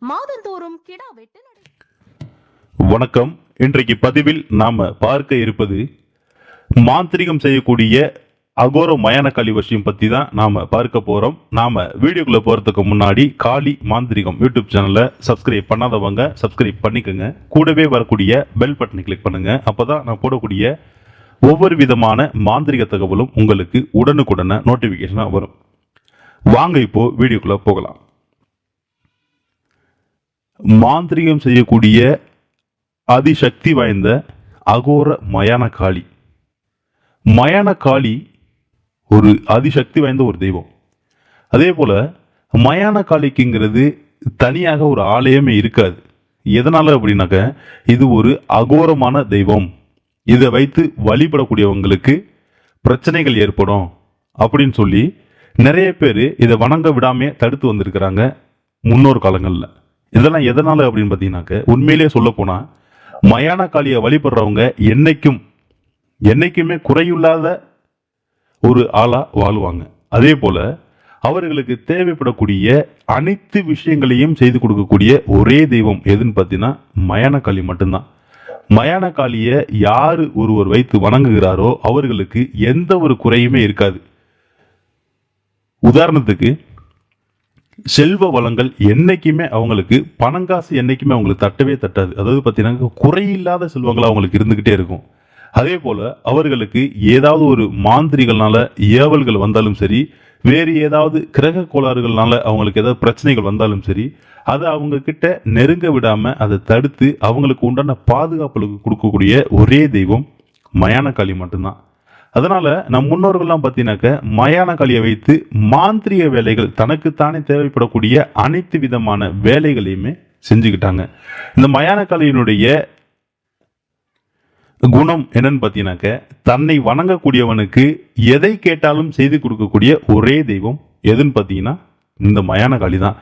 மாதந்தோறும் கிடா வெட்டு நடை- வணக்கம். இன்றைக்கு பதிவில் நாம பார்க்க இருப்பது மாந்திரிகம் செய்யக்கூடிய அகோர மயான காளி விஷயம் பத்தி தான் நாம பார்க்க போறோம். நாம வீடியோக்குள்ள போறதுக்கு முன்னாடி காளி மாந்திரிகம் யூடியூப் சேனலை சப்ஸ்கிரைப் பண்ணாதவங்க சப்ஸ்கிரைப் பண்ணிக்கோங்க. கூடவே வரக்கூடிய பெல் பட்டனை கிளிக் பண்ணுங்க. அப்பதான் நான் போடக்கூடிய ஒவ்வொரு விதமான மாந்திரிக தகவலும் உங்களுக்கு உடனுக்குடனே நோட்டிஃபிகேஷனாக வரும். வாங்க இப்போ வீடியோக்குள்ள போகலாம். மாந்திரிகம் செய்யக்கூடிய அதிசக்தி வாய்ந்த அகோர மயான காளி மயான காளி ஒரு அதிசக்தி வாய்ந்த ஒரு தெய்வம். அதே போல் மயான காளிக்குங்கிறது தனியாக ஒரு ஆலயமே இருக்காது. எதனால் அப்படின்னாக்க இது ஒரு அகோரமான தெய்வம். இதை வைத்து வழிபடக்கூடியவங்களுக்கு பிரச்சனைகள் ஏற்படும் அப்படின்னு சொல்லி நிறைய பேர் இதை வணங்க விடாமே தடுத்து வந்திருக்கிறாங்க முன்னோர் காலங்களில். இதெல்லாம் எதனால அப்படின்னு பார்த்தீங்கன்னாக்க உண்மையிலேயே சொல்ல போனால் மயான காளியை வழிபடுறவங்க என்னைக்கும் என்னைக்குமே குறையில்லாத ஒரு ஆளாக வாழ்வாங்க. அதே போல் அவர்களுக்கு தேவைப்படக்கூடிய அனைத்து விஷயங்களையும் செய்து கொடுக்கக்கூடிய ஒரே தெய்வம் எதுன்னு பார்த்தீங்கன்னா மயானக்காளி மட்டும்தான். மயான காளியை ஒருவர் வைத்து வணங்குகிறாரோ அவர்களுக்கு எந்த ஒரு குறையுமே இருக்காது. உதாரணத்துக்கு செல்வ வளங்கள் என்னைக்குமே அவங்களுக்கு பணங்காசு என்னைக்குமே அவங்களுக்கு தட்டவே தட்டாது. அதாவது பார்த்தீங்கன்னா குறையில்லாத செல்வங்கள் அவங்களுக்கு இருந்துக்கிட்டே இருக்கும். அதே போல அவர்களுக்கு ஏதாவது ஒரு மாந்திரிகள்னால ஏவல்கள் வந்தாலும் சரி வேறு ஏதாவது கிரக கோளாறுகள்னால அவங்களுக்கு ஏதாவது பிரச்சனைகள் வந்தாலும் சரி அதை அவங்க கிட்ட நெருங்க விடாம அதை தடுத்து அவங்களுக்கு உண்டான பாதுகாப்புகளுக்கு கொடுக்கக்கூடிய ஒரே தெய்வம் மயான காளி மட்டும்தான். அதனால நம் முன்னோர்கள்லாம் பார்த்தீங்கன்னாக்க மயான காளியை வைத்து மாந்திரிக வேலைகள் தனக்குத்தானே தேவைப்படக்கூடிய அனைத்து விதமான வேலைகளையுமே செஞ்சுக்கிட்டாங்க. இந்த மயான காளியினுடைய குணம் என்னன்னு பார்த்தீங்கன்னாக்க தன்னை வணங்கக்கூடியவனுக்கு எதை கேட்டாலும் செய்து கொடுக்கக்கூடிய ஒரே தெய்வம் எதுன்னு பார்த்தீங்கன்னா இந்த மயான காளி தான்.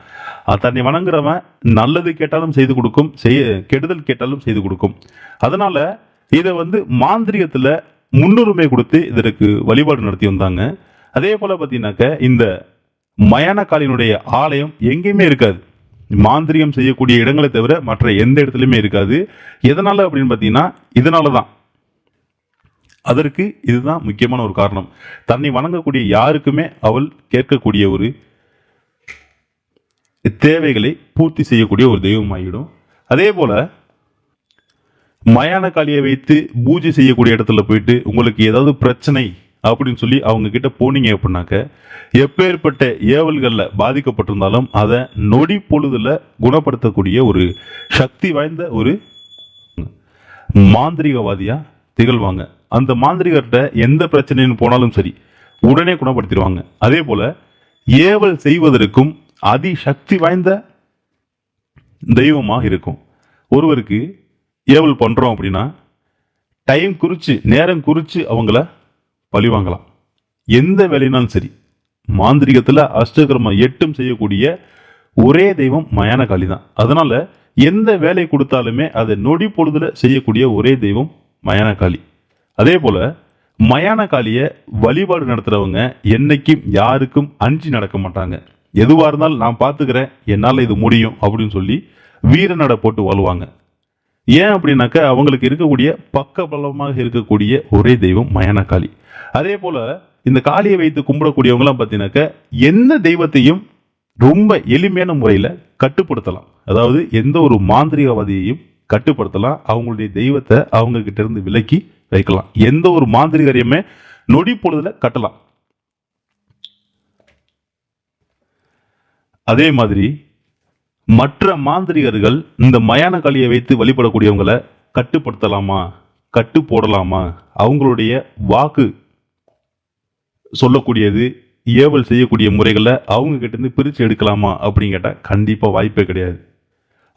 தன்னை வணங்குறவன் நல்லது கேட்டாலும் செய்து கொடுக்கும் செய்ய கெடுதல் கேட்டாலும் செய்து கொடுக்கும். அதனால இதை வந்து மாந்திரிகத்தில் முன்னுரிமை கொடுத்து இதற்கு வழிபாடு நடத்தி வந்தாங்க. அதே போல பார்த்தீங்கன்னாக்க இந்த மயான ஆலயம் எங்கேயுமே இருக்காது. மாந்திரிகம் செய்யக்கூடிய இடங்களை தவிர மற்ற எந்த இடத்துலையுமே இருக்காது. எதனால் அப்படின்னு பார்த்தீங்கன்னா இதனால தான் அதற்கு இதுதான் முக்கியமான ஒரு காரணம். தன்னை வணங்கக்கூடிய யாருக்குமே அவள் கேட்கக்கூடிய ஒரு தேவைகளை பூர்த்தி செய்யக்கூடிய ஒரு தெய்வமாகிடும் அதே போல் மயான காளியை வைத்து பூஜை செய்யக்கூடிய இடத்துல போயிட்டு உங்களுக்கு ஏதாவது பிரச்சனை அப்படின்னு சொல்லி அவங்க கிட்ட போனீங்க அப்படின்னாக்க எப்பேற்பட்ட ஏவல்களில் பாதிக்கப்பட்டிருந்தாலும் அதை நொடி பொழுதுல குணப்படுத்தக்கூடிய ஒரு சக்தி வாய்ந்த ஒரு மாந்திரிகவாதியா திகழ்வாங்க. அந்த மாந்திரிகர்கிட்ட எந்த பிரச்சனைன்னு போனாலும் சரி உடனே குணப்படுத்திடுவாங்க. அதே போல ஏவல் செய்வதற்கும் அதிசக்தி வாய்ந்த தெய்வமாக இருக்கும். ஒருவருக்கு ஏவல் பண்ணுறோம் அப்படின்னா டைம் குறித்து நேரம் குறித்து அவங்கள பழி வாங்கலாம். எந்த வேலைனாலும் சரி மாந்திரிகத்தில் அஷ்டகிரம எட்டும் செய்யக்கூடிய ஒரே தெய்வம் மயானகாளி தான். அதனால் எந்த வேலை கொடுத்தாலுமே அதை நொடி பொழுதில் செய்யக்கூடிய ஒரே தெய்வம் மயான காளி அதே போல் மயானகாளியை வழிபாடு நடத்துகிறவங்க என்னைக்கும் யாருக்கும் அஞ்சி நடக்க மாட்டாங்க. எதுவாக இருந்தாலும் நான் பார்த்துக்கிறேன் என்னால் இது முடியும் அப்படின்னு சொல்லி வீரநடை போட்டு வாழ்வாங்க. ஏன் அப்படின்னாக்க அவங்களுக்கு இருக்கக்கூடிய பக்க பலமாக இருக்கக்கூடிய ஒரே தெய்வம் மயனக்காளி அதே போல இந்த காளியை வைத்து கும்பிடக்கூடியவங்களாம் பார்த்தீங்கன்னாக்க எந்த தெய்வத்தையும் ரொம்ப எளிமையான முறையில் கட்டுப்படுத்தலாம். அதாவது எந்த ஒரு மாந்திரிகவாதியையும் கட்டுப்படுத்தலாம். அவங்களுடைய தெய்வத்தை அவங்க கிட்ட இருந்து விலக்கி வைக்கலாம். எந்த ஒரு மாந்திரிகரையுமே நொடி பொழுதுல கட்டலாம். அதே மாதிரி மற்ற மாந்திரிகர்கள் இந்த மயான கலியை வைத்து வழிபடக்கூடியவங்களை கட்டுப்படுத்தலாமா? கட்டு போடலாமா? அவங்களுடைய வாக்கு சொல்லக்கூடியது ஏவல் செய்யக்கூடிய முறைகளை அவங்க கிட்டேருந்து பிரித்து எடுக்கலாமா அப்படின்னு கேட்டால் கண்டிப்பாக வாய்ப்பே கிடையாது.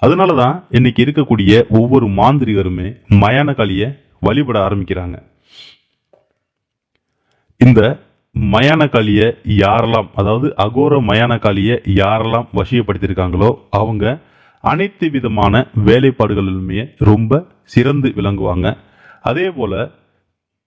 அதனால தான் இன்னைக்கு இருக்கக்கூடிய ஒவ்வொரு மாந்திரிகருமே மயான கலியை வழிபட ஆரம்பிக்கிறாங்க. இந்த மயானகாலியை யாரெல்லாம் அதாவது அகோர மயானகாலியை யாரெல்லாம் வசியப்படுத்தியிருக்காங்களோ அவங்க அனைத்து விதமான வேலைப்பாடுகளிலுமே ரொம்ப சிறந்து விளங்குவாங்க. அதே போல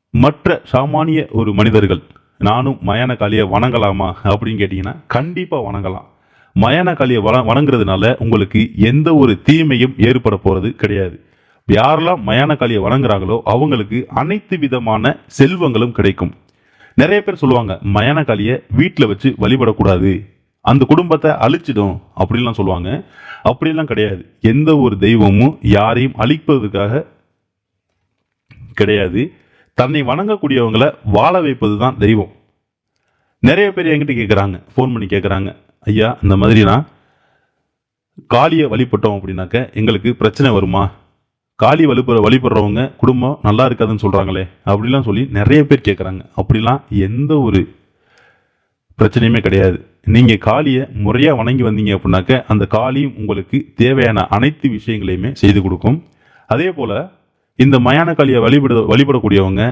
மற்ற சாமானிய ஒரு மனிதர்கள் நானும் மயானக்காளியை வணங்கலாமா அப்படின்னு கேட்டிங்கன்னா கண்டிப்பாக வணங்கலாம். மயானக்காளியை வண வணங்குறதுனால உங்களுக்கு எந்த ஒரு தீமையும் ஏற்பட போகிறது கிடையாது. யாரெல்லாம் மயானக்காளியை வணங்குறாங்களோ அவங்களுக்கு அனைத்து விதமான செல்வங்களும் கிடைக்கும். நிறைய பேர் சொல்லுவாங்க மயான காளியை வீட்டில் வச்சு வழிபடக்கூடாது. அந்த குடும்பத்தை அழிச்சிடும். அப்படின்லாம் சொல்லுவாங்க. அப்படிலாம் கிடையாது. எந்த ஒரு தெய்வமும் யாரையும் அழிப்பதற்காக கிடையாது. தன்னை வணங்கக்கூடியவங்களை வாழ வைப்பது தான் தெய்வம். நிறைய பேர் என்கிட்ட கேட்குறாங்க ஃபோன் பண்ணி கேட்குறாங்க ஐயா இந்த மாதிரி நான் காளியை வழிபட்டோம் அப்படின்னாக்க எங்களுக்கு பிரச்சனை வருமா? காளி வழிபடுற வழிபடுறவங்க குடும்பம் நல்லா இருக்காதுன்னு சொல்கிறாங்களே அப்படிலாம் சொல்லி நிறைய பேர் கேட்குறாங்க அப்படிலாம் எந்த ஒரு பிரச்சனையுமே கிடையாது. நீங்கள் காளியை முறையாக வணங்கி வந்தீங்க அப்படின்னாக்க அந்த காளியும் உங்களுக்கு தேவையான அனைத்து விஷயங்களையுமே செய்து கொடுக்கும். அதே போல் இந்த மயான காளியை வழிபட வழிபடக்கூடியவங்க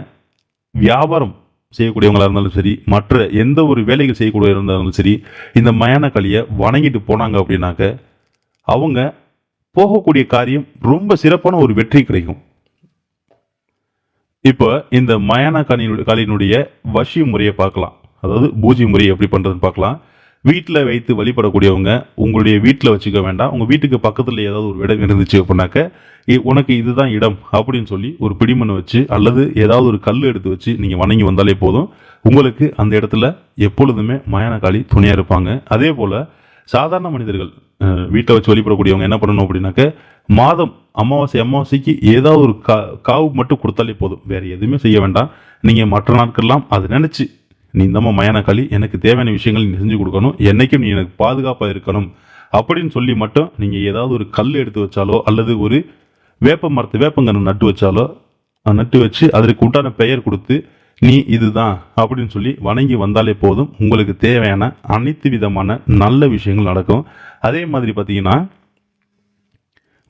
வியாபாரம் செய்யக்கூடியவங்களாக இருந்தாலும் சரி மற்ற எந்த ஒரு வேலைகள் செய்யக்கூடிய இருந்தாலும் சரி இந்த மயான களியை வணங்கிட்டு போனாங்க அப்படின்னாக்க அவங்க போகக்கூடிய காரியம் ரொம்ப சிறப்பான ஒரு வெற்றி கிடைக்கும். இப்போ இந்த மயான காளியினுடைய காளியினுடைய வசி முறையை பார்க்கலாம். அதாவது பூஜை முறையை எப்படி பண்ணுறதுன்னு பார்க்கலாம். வீட்டில் வைத்து வழிபடக்கூடியவங்க உங்களுடைய வீட்டில் வச்சுக்க வேண்டாம். உங்கள் வீட்டுக்கு பக்கத்தில் ஏதாவது ஒரு இடம் இருந்துச்சு அப்படின்னாக்க இ- உனக்கு இதுதான் இடம் அப்படின்னு சொல்லி ஒரு பிடிமண் வச்சு அல்லது ஏதாவது ஒரு கல் எடுத்து வச்சு நீங்கள் வணங்கி வந்தாலே போதும். உங்களுக்கு அந்த இடத்துல எப்பொழுதுமே மயான காளி துணையாக இருப்பாங்க. அதே போல் சாதாரண மனிதர்கள் வீட்டை வச்சு வழிபடக்கூடியவங்க என்ன பண்ணணும் அப்படின்னாக்க மாதம் அமாவாசை அமாவாசைக்கு ஏதாவது ஒரு கா காவு மட்டும் கொடுத்தாலே போதும். வேறு எதுவுமே செய்ய வேண்டாம். நீங்கள் மற்ற நாட்கள்லாம் அதை நினச்சி நீ இந்தம்மா மயான எனக்கு தேவையான விஷயங்கள் நீ செஞ்சு கொடுக்கணும். என்றைக்கும் நீ எனக்கு பாதுகாப்பாக இருக்கணும். அப்படின்னு சொல்லி மட்டும் நீங்கள் ஏதாவது ஒரு கல் எடுத்து வச்சாலோ அல்லது ஒரு வேப்ப மரத்தை வேப்பங்கன்று நட்டு வச்சாலோ நட்டு வச்சு அதற்கு உண்டான பெயர் கொடுத்து நீ இதுதான் அப்படின்னு சொல்லி வணங்கி வந்தாலே போதும். உங்களுக்கு தேவையான அனைத்து விதமான நல்ல விஷயங்கள் நடக்கும். அதே மாதிரி பார்த்தீங்கன்னா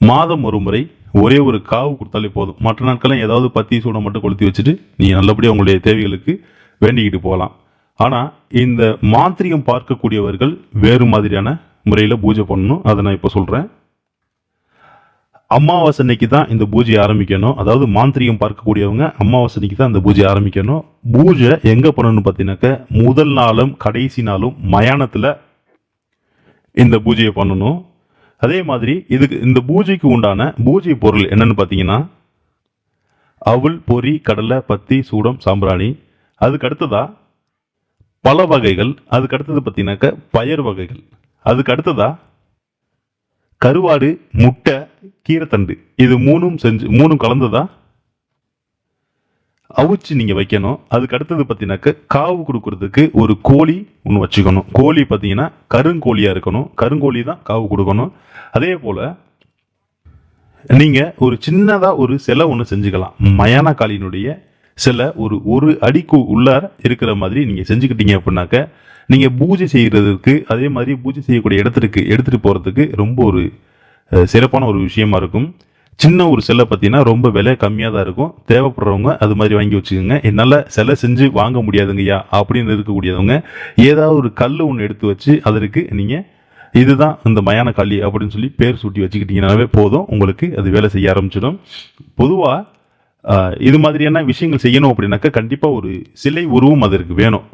மாதம் ஒரு முறை ஒரே ஒரு காவு கொடுத்தாலே போதும். மற்ற நாட்களில் ஏதாவது பத்தி சூடம் மட்டும் கொளுத்தி வச்சுட்டு நீங்கள் நல்லபடியாக உங்களுடைய தேவைகளுக்கு வேண்டிக்கிட்டு போகலாம். ஆனால் இந்த மாந்திரிகம் பார்க்கக்கூடியவர்கள் வேறு மாதிரியான முறையில் பூஜை பண்ணணும். அதை நான் இப்போ சொல்கிறேன் அமாவாசை அன்னைக்கு தான் இந்த பூஜையை ஆரம்பிக்கணும். அதாவது மாந்திரிகம் பார்க்கக்கூடியவங்க அமாவாசை அன்னைக்கு தான் இந்த பூஜையை ஆரம்பிக்கணும். பூஜை எங்கே பண்ணணும்னு பார்த்தீங்கன்னாக்க முதல் நாளும் கடைசி நாளும் மயானத்தில் இந்த பூஜையை பண்ணணும். அதே மாதிரி இதுக்கு இந்த பூஜைக்கு உண்டான பூஜை பொருள் என்னன்னு பார்த்தீங்கன்னா அவுள் பொறி கடலை பத்தி சூடம் சாம்பிராணி. அதுக்கு அடுத்ததா பல வகைகள். அதுக்கு அடுத்தது பார்த்தீங்கன்னாக்க பயர் வகைகள். அதுக்கு அடுத்ததா கருவாடு முட்டை கீரைத்தண்டு. இது மூணும் செஞ்சு மூணும் கலந்ததா? அவிச்சு நீங்கள் வைக்கணும். அதுக்கு அடுத்தது பார்த்தீங்கன்னாக்க காவு கொடுக்கறதுக்கு ஒரு கோழி ஒன்று வச்சுக்கணும். கோழி பார்த்தீங்கன்னா கருங்கோழியாக இருக்கணும். கருங்கோழி தான் காவு கொடுக்கணும். அதே போல் நீங்கள் ஒரு சின்னதாக ஒரு சிலை ஒன்று செஞ்சுக்கலாம். மயான காளியினுடைய சிலை ஒரு ஒரு அடிக்கு உள்ளார இருக்கிற மாதிரி நீங்கள் செஞ்சுக்கிட்டீங்க அப்படின்னாக்க நீங்கள் பூஜை செய்கிறதுக்கு அதே மாதிரி பூஜை செய்யக்கூடிய இடத்திற்கு எடுத்துகிட்டு போகிறதுக்கு ரொம்ப ஒரு சிறப்பான ஒரு விஷயமா இருக்கும். சின்ன ஒரு சிலை பார்த்தீங்கன்னா ரொம்ப விலை கம்மியாக தான் இருக்கும். தேவைப்படுறவங்க அது மாதிரி வாங்கி வச்சுக்கோங்க. என்னால் சிலை செஞ்சு வாங்க முடியாதுங்கய்யா அப்படின்னு இருக்கக்கூடியவங்க ஏதாவது ஒரு கல் ஒன்று எடுத்து வச்சு அதற்கு நீங்கள் இதுதான் இந்த மயான களி அப்படின்னு சொல்லி பேர் சூட்டி வச்சுக்கிட்டிங்கனாவே போதும். உங்களுக்கு அது வேலை செய்ய ஆரம்பிச்சிடும். பொதுவாக இது மாதிரியான விஷயங்கள் செய்யணும் அப்படின்னாக்கா கண்டிப்பாக ஒரு சிலை உருவம் அதற்கு வேணும்.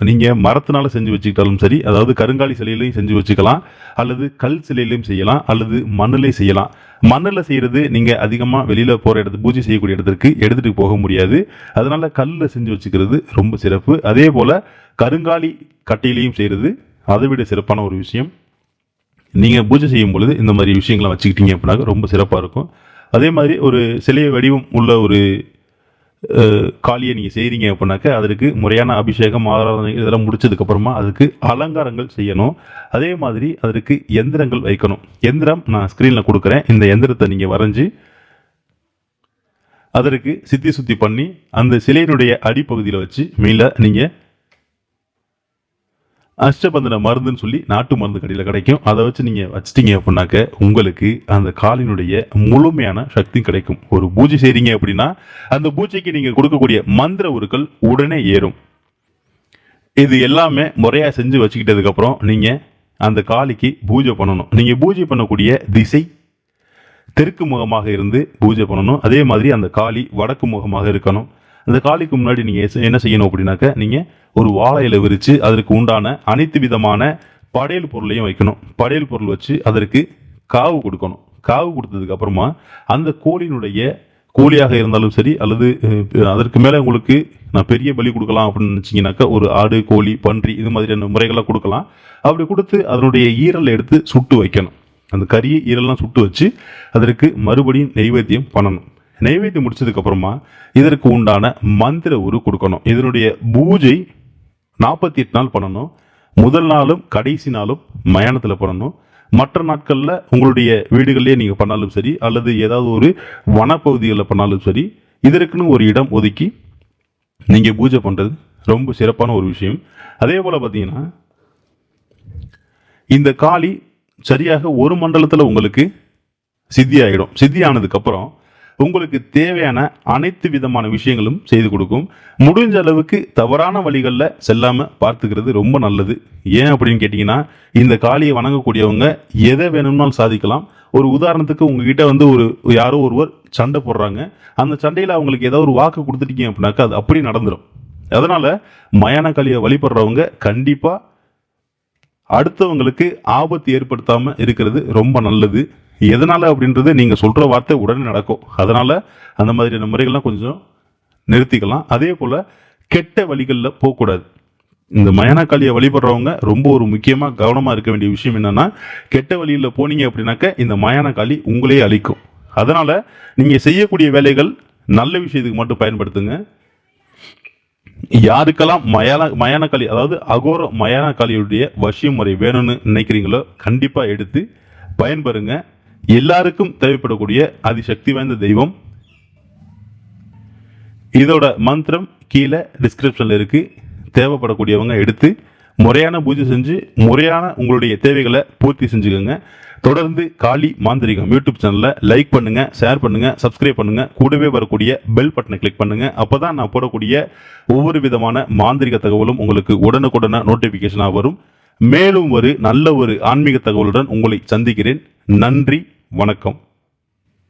நீங்கள் மரத்தினால செஞ்சு வச்சுக்கிட்டாலும் சரி அதாவது கருங்காலி சிலையிலையும் செஞ்சு வச்சுக்கலாம் அல்லது கல் சிலையிலையும் செய்யலாம் அல்லது மண்ணிலையும் செய்யலாம். மண்ணில் செய்கிறது நீங்கள் அதிகமாக வெளியில் போகிற இடத்து பூஜை செய்யக்கூடிய இடத்திற்கு எடுத்துகிட்டு போக முடியாது. அதனால் கல்லில் செஞ்சு வச்சுக்கிறது ரொம்ப சிறப்பு. அதே போல் கருங்காலி கட்டையிலையும் செய்கிறது அதை விட சிறப்பான ஒரு விஷயம். நீங்கள் பூஜை செய்யும் பொழுது இந்த மாதிரி விஷயங்களை வச்சுக்கிட்டீங்க அப்படின்னாக்க ரொம்ப சிறப்பாக இருக்கும். அதே மாதிரி ஒரு சிலைய வடிவம் உள்ள ஒரு காளியை நீங்கள் செய்கிறீங்க அப்படின்னாக்க அதற்கு முறையான அபிஷேகம் ஆராதனை இதெல்லாம் முடிச்சதுக்கப்புறமா அதுக்கு அலங்காரங்கள் செய்யணும். அதே மாதிரி அதற்கு எந்திரங்கள் வைக்கணும். எந்திரம் நான் ஸ்க்ரீனில் கொடுக்குறேன். இந்த எந்திரத்தை நீங்கள் வரைஞ்சி அதற்கு சித்தி சுத்தி பண்ணி அந்த சிலையினுடைய அடிப்பகுதியில் வச்சு மேல நீங்கள் அஷ்டபந்தன மருந்துன்னு சொல்லி நாட்டு மருந்து கடையில் கிடைக்கும். அதை வச்சு நீங்கள் வச்சிட்டீங்க அப்படின்னாக்க உங்களுக்கு அந்த காலினுடைய முழுமையான சக்தி கிடைக்கும். ஒரு பூஜை செய்கிறீங்க அப்படின்னா அந்த பூஜைக்கு நீங்கள் கொடுக்கக்கூடிய மந்திர உருக்கள் உடனே ஏறும். இது எல்லாமே முறையாக செஞ்சு வச்சுக்கிட்டதுக்கப்புறம் நீங்கள் அந்த காளிக்கு பூஜை பண்ணணும். நீங்கள் பூஜை பண்ணக்கூடிய திசை தெற்கு முகமாக இருந்து பூஜை பண்ணணும். அதே மாதிரி அந்த காளி வடக்கு முகமாக இருக்கணும். அந்த காளிக்கு முன்னாடி நீங்கள் என்ன செய்யணும் அப்படின்னாக்க நீங்கள் ஒரு வாழை இலை விரித்து அதற்கு உண்டான அனைத்து விதமான படையல் பொருளையும் வைக்கணும். படையல் பொருள் வச்சு அதற்கு காவு கொடுக்கணும். காவு கொடுத்ததுக்கு அப்புறமா அந்த கோழியினுடைய கோழியாக இருந்தாலும் சரி அல்லது அதற்கு மேலே உங்களுக்கு நான் பெரிய பலி கொடுக்கலாம் அப்படின்னு நினச்சிங்கனாக்கா ஒரு ஆடு கோழி பன்றி இது மாதிரியான முறைகள்லாம் கொடுக்கலாம். அப்படி கொடுத்து அதனுடைய ஈரலை எடுத்து சுட்டு வைக்கணும். அந்த கறியை ஈரல்லாம் சுட்டு வச்சு அதற்கு மறுபடியும் நெய்வேத்தியம் பண்ணணும். நெய்வேத்தியம் முடிச்சதுக்கு அப்புறமா இதற்கு உண்டான மந்திர உரு கொடுக்கணும். இதனுடைய பூஜை நாற்பத்தி எட்டு நாள் பண்ணணும். முதல் நாளும் கடைசி நாளும் மயானத்தில் பண்ணணும். மற்ற நாட்களில் உங்களுடைய வீடுகளிலே நீங்கள் பண்ணாலும் சரி அல்லது ஏதாவது ஒரு வனப்பகுதிகளில் பண்ணாலும் சரி இதற்குன்னு ஒரு இடம் ஒதுக்கி நீங்கள் பூஜை பண்ணுறது ரொம்ப சிறப்பான ஒரு விஷயம். அதே போல் பார்த்தீங்கன்னா இந்த காளி சரியாக ஒரு மண்டலத்தில் உங்களுக்கு சித்தி ஆகிடும் சித்தி ஆனதுக்கப்புறம் உங்களுக்கு தேவையான அனைத்து விதமான விஷயங்களும் செய்து கொடுக்கும். முடிஞ்ச அளவுக்கு தவறான வழிகளில் செல்லாமல் பார்த்துக்கிறது ரொம்ப நல்லது. ஏன் அப்படின்னு கேட்டிங்கன்னா இந்த காளியை வணங்கக்கூடியவங்க எதை வேணும்னாலும் சாதிக்கலாம். ஒரு உதாரணத்துக்கு உங்ககிட்ட வந்து ஒரு யாரோ ஒருவர் சண்டை போடுறாங்க. அந்த சண்டையில் அவங்களுக்கு ஏதோ ஒரு வாக்கு கொடுத்துட்டீங்க அப்படின்னாக்கா அது அப்படி நடந்துடும் அதனால மயான காளியை வழிபடுறவங்க கண்டிப்பாக அடுத்தவங்களுக்கு ஆபத்து ஏற்படுத்தாமல் இருக்கிறது ரொம்ப நல்லது. எதனால் அப்படின்றது நீங்கள் சொல்கிற வார்த்தை உடனே நடக்கும். அதனால் அந்த மாதிரியான முறைகள்லாம் கொஞ்சம் நிறுத்திக்கலாம். அதே போல் கெட்ட வழிகளில் போகக்கூடாது. இந்த மயானக்காளியை வழிபடுறவங்க ரொம்ப ஒரு முக்கியமாக கவனமாக இருக்க வேண்டிய விஷயம் என்னென்னா கெட்ட வழியில் போனீங்க அப்படின்னாக்க இந்த மயானக்காளி உங்களே அழிக்கும். அதனால் நீங்கள் செய்யக்கூடிய வேலைகள் நல்ல விஷயத்துக்கு மட்டும் பயன்படுத்துங்க. யாருக்கெல்லாம் மயான மயானக்காளி அதாவது அகோர மயானக்காளியுடைய வசிய முறை வேணும்னு நினைக்கிறீங்களோ கண்டிப்பாக எடுத்து பயன்பெறுங்க. எல்லாருக்கும் தேவைப்படக்கூடிய அதிசக்தி வாய்ந்த தெய்வம். இதோட மந்திரம் கீழே டிஸ்கிரிப்ஷனில் இருக்குது தேவைப்படக்கூடியவங்க எடுத்து முறையான பூஜை செஞ்சு முறையான உங்களுடைய தேவைகளை பூர்த்தி செஞ்சுக்கோங்க. தொடர்ந்து காளி மாந்திரிகம் யூடியூப் சேனலில் லைக் பண்ணுங்கள் ஷேர் பண்ணுங்கள் சப்ஸ்கிரைப் பண்ணுங்கள் கூடவே வரக்கூடிய பெல் பட்டனை கிளிக் அப்போ தான் நான் போடக்கூடிய ஒவ்வொரு விதமான மாந்திரிக தகவலும் உங்களுக்கு உடனுக்குடனே நோட்டிஃபிகேஷனாக வரும். மேலும் ஒரு நல்ல ஒரு ஆன்மீக தகவலுடன் உங்களை சந்திக்கிறேன். நன்றி வணக்கம்.